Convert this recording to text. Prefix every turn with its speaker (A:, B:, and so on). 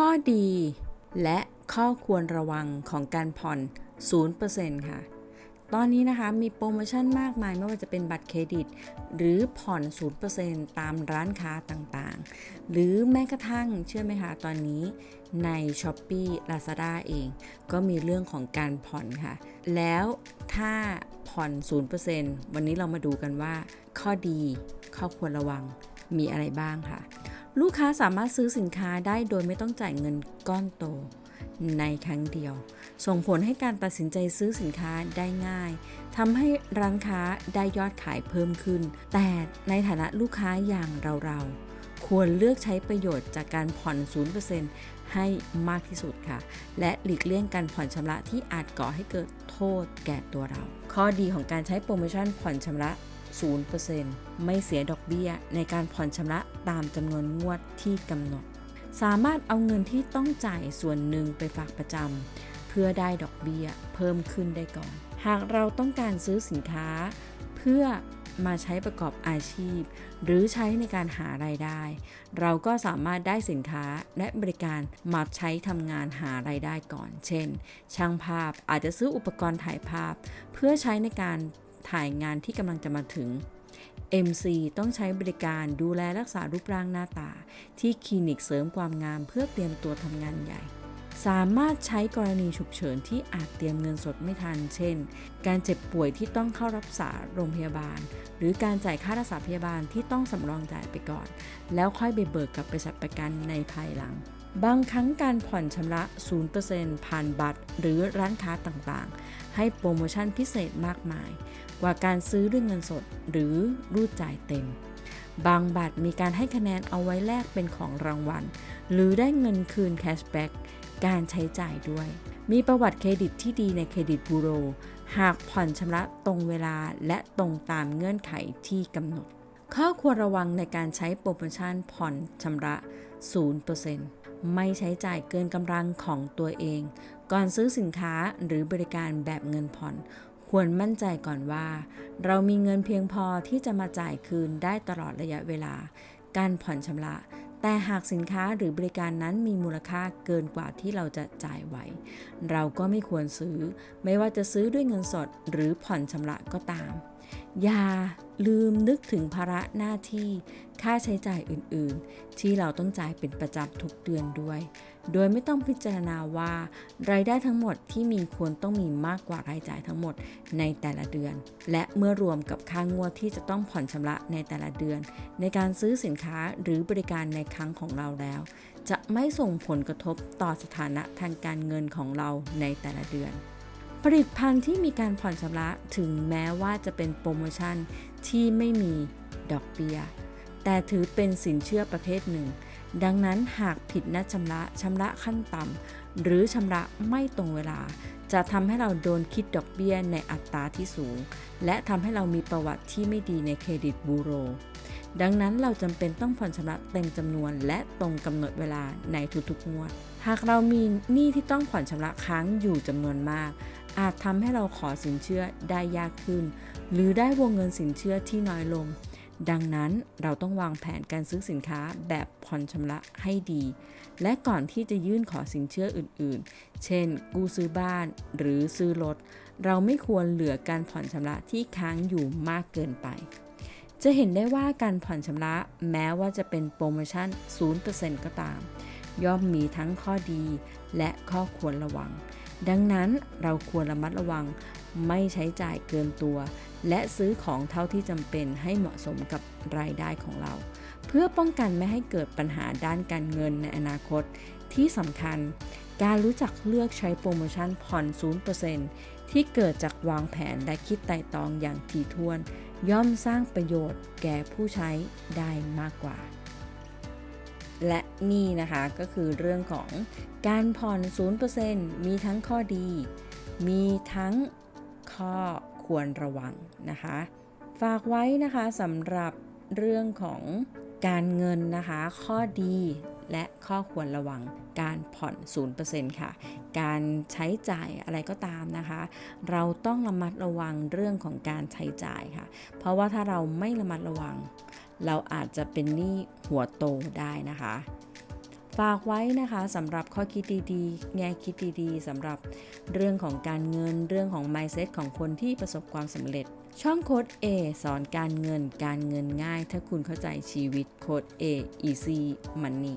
A: ข้อดีและข้อควรระวังของการผ่อน 0%ค่ะ ตอนนี้นะคะมีโปรโมชั่นมากมายไม่ว่าจะเป็นบัตรเครดิต หรือผ่อน 0%ตามร้านค้าต่างๆ หรือแม้กระทั่งเชื่อไหมคะ ตอนนี้ใน s h อ p e e Lazada เอง ก็มีเรื่องของการผ่อนค่ะ แล้วถ้าผ่อน 0%วันนี้เรามาดูกันว่า ข้อดีข้อควรระวังมีอะไรบ้างค่ะ ลูกค้าสามารถซื้อสินค้าได้โดยไม่ต้องจ่ายเงินก้อนโต ในครั้งเดียว ส่งผลให้การตัดสินใจซื้อสินค้าได้ง่ายทำให้ร้านค้าได้ยอดขายเพิ่มขึ้น แต่ในฐานะลูกค้าอย่างเราๆ ควรเลือกใช้ประโยชน์จากการผ่อน 0%ให้มากที่สุดค่ะ และหลีกเลี่ยงการผ่อนชำระที่อาจก่อให้เกิดโทษแก่ตัวเรา ข้อดีของการใช้โปรโมชั่นผ่อนชำระ 0%ไม่เสียดอกเบี้ยในการผ่อนชำระตามจำนวนงวดที่กำหนด สามารถเอาเงินที่ต้องจ่ายส่วนหนึ่งไปฝากประจำเพื่อได้ดอกเบี้ยเพิ่มขึ้นได้ก่อน หากเราต้องการซื้อสินค้า เพื่อมาใช้ประกอบอาชีพ หรือใช้ในการหารายได้ เราก็สามารถได้สินค้าและบริการมาใช้ทำงานหารายได้ก่อน เช่น ช่างภาพอาจจะซื้ออุปกรณ์ถ่ายภาพ เพื่อใช้ในการ ถ่ายงานที่กำลังจะมาถึง MC ต้องใช้บริการดูแลรักษารูปร่างหน้าตา ที่คลินิกเสริมความงามเพื่อเตรียมตัวทำงานใหญ่ สามารถใช้กรณีฉุกเฉินที่อาจเตรียมเงินสดไม่ทัน เช่น การเจ็บป่วยที่ต้องเข้ารักษาโรงพยาบาล หรือการจ่ายค่ารักษาพยาบาลที่ต้องสำรองจ่ายไปก่อน แล้วค่อยไปเบิกกับบริษัทประกันในภายหลัง บางครั้งการผ่อนชำระ 0%ผ่านบัตร หรือร้านค้าต่างๆ ให้โปรโมชั่นพิเศษมากมาย กว่าการซื้อด้วยเงินสดหรือรูดจ่ายเต็ม บางบัตรมีการให้คะแนนเอาไว้แลกเป็นของรางวัล หรือได้เงินคืนแคชแบ็กการใช้จ่ายด้วย มีประวัติเครดิตที่ดีในเครดิตบูโร หากผ่อนชำระตรงเวลาและตรงตามเงื่อนไขที่กำหนด ข้อควรระวังในการใช้โปรโมชั่นผ่อนชำระ 0%ไม่ใช้จ่ายเกินกำลังของตัวเอง ก่อนซื้อสินค้าหรือบริการแบบเงินผ่อน ควรมั่นใจก่อนว่า เรามีเงินเพียงพอที่จะมาจ่ายคืนได้ตลอดระยะเวลา การผ่อนชำระ แต่หากสินค้าหรือบริการนั้นมีมูลค่าเกินกว่าที่เราจะจ่ายไหว เราก็ไม่ควรซื้อ ไม่ว่าจะซื้อด้วยเงินสดหรือผ่อนชำระก็ตาม อย่าลืมนึกถึงภาระหน้าที่ ค่าใช้จ่ายอื่นๆ ที่เราต้องจ่ายเป็นประจำทุกเดือนด้วย โดยไม่ต้องพิจารณาว่ารายได้ทั้งหมดที่มีควรต้องมีมากกว่ารายจ่ายทั้งหมดในแต่ละเดือน และเมื่อรวมกับค่างวดที่จะต้องผ่อนชำระในแต่ละเดือน ในการซื้อสินค้าหรือบริการในครั้งของเราแล้ว จะไม่ส่งผลกระทบต่อสถานะทางการเงินของเราในแต่ละเดือนผลิตภัณฑ์ที่มีการผ่อนชำระถึงแม้ว่าจะเป็นโปรโมชั่นที่ไม่มีดอกเบี้ยแต่ถือเป็นสินเชื่อประเภทหนึ่ง ดังนั้นหากผิดนัดชำระชำระขั้นต่ำหรือชำระไม่ตรงเวลา จะทำให้เราโดนคิดดอกเบี้ยในอัตราที่สูง และทำให้เรามีประวัติที่ไม่ดีในเครดิตบูโร ดังนั้นเราจำเป็นต้องผ่อนชำระเต็มจำนวน และตรงกำหนดเวลาในทุกๆงวด หากเรามีหนี้ที่ต้องผ่อนชำระค้างอยู่จำนวนมาก อาจทำให้เราขอสินเชื่อได้ยากขึ้น หรือได้วงเงินสินเชื่อที่น้อยลง ดังนั้นเราต้องวางแผนการซื้อสินค้าแบบผ่อนชำระให้ดี และก่อนที่จะยื่นขอสินเชื่ออื่นๆ เช่น กู้ซื้อบ้านหรือซื้อรถ เราไม่ควรเหลือการผ่อนชำระที่ค้างอยู่มากเกินไป จะเห็นได้ว่าการผ่อนชำระแม้ว่าจะเป็นโปรโมชั่น 0%ก็ตาม ย่อมมีทั้งข้อดีและข้อควรระวัง ดังนั้นเราควรระมัดระวังไม่ใช้จ่ายเกินตัว และซื้อของเท่าที่จำเป็นให้เหมาะสมกับรายได้ของเรา เพื่อป้องกันไม่ให้เกิดปัญหาด้านการเงินในอนาคต ที่สำคัญ การรู้จักเลือกใช้โปรโมชั่นผ่อน 0%ที่เกิดจากวางแผนและคิดไต่ตองอย่างถี่ถ้วน ย่อมสร้างประโยชน์แก่ผู้ใช้ได้มากกว่า และนี่นะคะก็คือเรื่องของการผ่อน 0%มีทั้งข้อดี มีทั้งข้อควรระวังนะคะ ฝากไว้นะคะสำหรับเรื่องของการเงินนะคะ ข้อดีและข้อควรระวังการผ่อน 0%ค่ะ การใช้จ่ายอะไรก็ตามนะคะ เราต้องระมัดระวังเรื่องของการใช้จ่ายค่ะ เพราะว่าถ้าเราไม่ระมัดระวัง เราอาจจะเป็นหนี้หัวโตได้นะคะ ฝากไว้นะคะสำหรับข้อคิดดีๆ แง่คิดดีๆสำหรับเรื่องของการเงินเรื่องของ mindset ของคนที่ประสบความสำเร็จ ช่องโค้ด A สอนการเงินการเงินง่าย ถ้าคุณเข้าใจชีวิตโค้ด A easy money